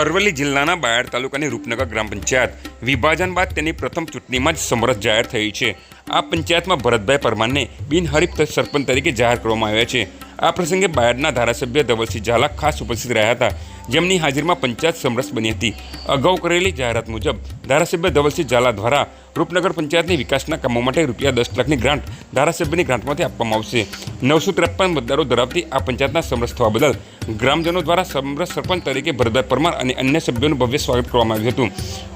અરવલ્લી જિલ્લાના બાયડ તાલુકાની રૂપનગર ગ્રામ પંચાયત વિભાજન બાદ તેની પ્રથમ ચૂંટણીમાં જ સમરસ જાહેર થઈ છે. આ પંચાયતમાં ભરતભાઈ પરમારને બિનહરીફ સરપંચ તરીકે જાહેર કરવામાં આવ્યા છે. આ પ્રસંગે બાયડના ધારાસભ્ય ધવલસિંહ ઝાલા ખાસ ઉપસ્થિત રહ્યા હતા. જેમની હાજરીમાં પંચાયત સમરસ બની હતી. અગાઉ કરેલી જાહેરાત મુજબ ધારાસભ્ય ધવલસિંહ ઝાલા દ્વારા રૂપનગર પંચાયતની વિકાસના કામો માટે રૂપિયા દસ લાખની ગ્રાન્ટ ધારાસભ્યની ગ્રાન્ટમાંથી આપવામાં આવશે. નવસો ત્રેપન મતદારો ધરાવતી આ પંચાયતના સમરસ થવા બદલ ગ્રામજનો દ્વારા સમરસ સરપંચ તરીકે ભરતભાઈ પરમાર અને અન્ય સભ્યોનું ભવ્ય સ્વાગત કરવામાં આવ્યું હતું.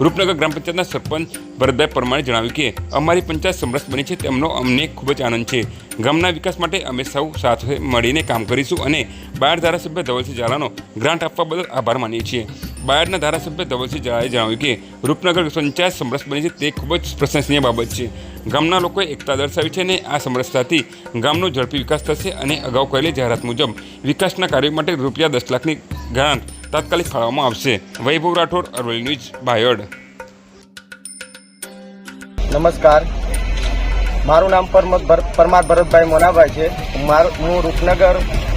રૂપનગર ગ્રામ પંચાયતના સરપંચ ભરતભાઈ પરમારે જણાવ્યું કે, અમારી પંચાયત સમરસ બની છે તેમનો અમને ખૂબ જ આનંદ છે. ગામના વિકાસ માટે અમે સૌ સાથે મળીને કામ કરીશું અને બાર ધારાસભ્ય ધવલસિંહ ઝાલાનો ગ્રાન્ટ આપવા બદલ આભાર માનીએ છીએ. બાયડના ધારાસભ્ય ધવલસિંહ ઝાએ જણાવ્યું કે, રૂપનગર પંચાયત સમરસ બની છે તે ખૂબ જ પ્રશંસનીય બાબત છે. ગામના લોકોએ એકતા દર્શાવી છે અને આ સમરસતાથી ગામનો ઝડપી વિકાસ થશે અને અગાઉ કરેલી જાહેરાત મુજબ વિકાસના કાર્યો માટે રૂપિયા દસ લાખની ગ્રાન્ટ તાત્કાલિક ફાળવવામાં આવશે. વૈભવ રાઠોડ, અરવલ્લી ન્યૂઝ, બાયડ. નમસ્કાર. મારું નામ પરમાર ભરતભાઈ મોનાભાઈ છે. મારું, હું રૂપનગર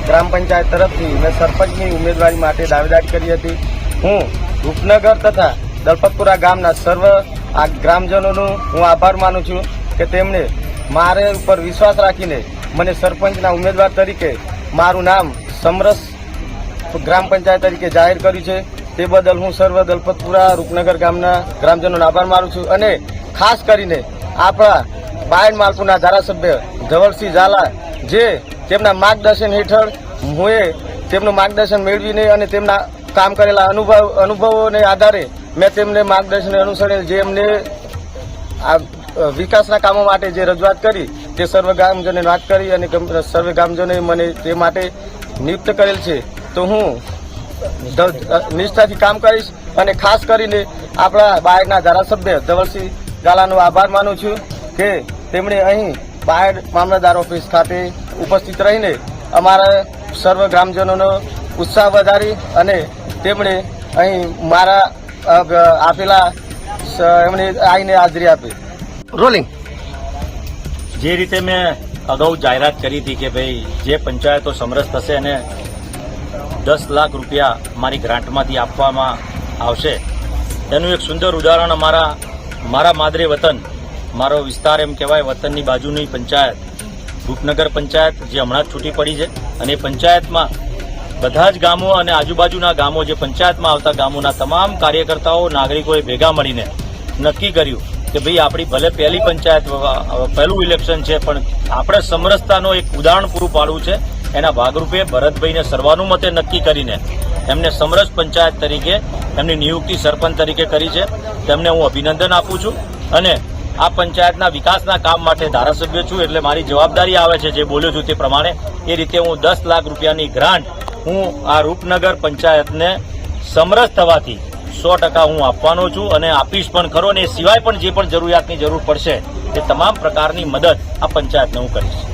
ગ્રામ પંચાયત તરફથી મેં સરપંચની ઉમેદવારી માટે દાવેદારી કરી હતી. હું રૂપનગર તથા દલપતપુરા ગામના સર્વ આ ગ્રામજનોનું હું આભાર માનું છું કે તેમણે મારે ઉપર વિશ્વાસ રાખીને મને સરપંચના ઉમેદવાર તરીકે મારું નામ સમરસ ગ્રામ પંચાયત તરીકે જાહેર કર્યું છે. તે બદલ હું સર્વ દલપતપુરા રૂપનગર ગામના ગ્રામજનોનો આભાર માનું છું અને ખાસ કરીને આપણા બાયડ માલપુરના ધારાસભ્ય ધવલસિંહ ઝાલા જે તેમના માર્ગદર્શન હેઠળ હું તેમનું માર્ગદર્શન મેળવીને અને તેમના કામ કરેલા અનુભવ, અનુભવોને આધારે મેં તેમને માર્ગદર્શન અનુસરીને જે એમને આ વિકાસના કામો માટે જે રજૂઆત કરી, તે સર્વ ગામજનોને વાત કરી અને સર્વ ગામજનોએ મને તે માટે નિયુક્ત કરેલ છે. તો હું નિષ્ઠાથી કામ કરીશ અને ખાસ કરીને આપણા બાયડના ધારાસભ્ય ધવલસિંહ ગાલાનો આભાર માનું છું કે તેમણે અહીં બાયડ મામલતદાર ઓફિસ ખાતે ઉપસ્થિત રહીને અમારા સર્વ ગ્રામજનોનો ઉત્સાહ વધારી અને તેમણે અહીં મારા આપેલા એમણે આવીને હાજરી આપી. રોલિંગ જે રીતે મેં અગાઉ જાહેરાત કરી હતી કે ભાઈ જે પંચાયતો સમરસ થશે એને દસ લાખ રૂપિયા મારી ગ્રાન્ટમાંથી આપવામાં આવશે એનું એક સુંદર ઉદાહરણ અમારા મારા માદરે વતન મારો વિસ્તાર એમ કહેવાય વતનની બાજુની પંચાયત રૂપનગર પંચાયત જે હમણાં જ છૂટી પડી છે અને એ પંચાયતમાં બધા જ ગામો અને આજુબાજુના ગામો જે પંચાયતમાં આવતા ગામોના તમામ કાર્યકર્તાઓ, નાગરિકોએ ભેગા મળીને નક્કી કર્યું કે ભાઈ આપણી ભલે પહેલી પંચાયત પહેલું ઇલેક્શન છે, પણ આપણે સમરસતાનો એક ઉદાહરણ પૂરું પાડવું છે. એના ભાગરૂપે ભરતભાઈને સર્વાનુમતે નક્કી કરીને એમને સમરસ પંચાયત તરીકે, એમની નિયુક્તિ સરપંચ તરીકે કરી છે. તેમને હું અભિનંદન આપું છું અને આ પંચાયતના વિકાસના કામ માટે ધારાસભ્ય છું એટલે મારી જવાબદારી આવે છે, જે બોલ્યો છું તે પ્રમાણે. એ રીતે હું દસ લાખ રૂપિયાની ગ્રાન્ટ હું આ રૂપનગર પંચાયતને સમરસ થવાથી સો ટકા હું આપવાનો છું અને આપીશ પણ ખરો અને એ સિવાય પણ જે પણ જરૂરિયાતની જરૂર પડશે તે તમામ પ્રકારની મદદ આ પંચાયતને હું કરીશ.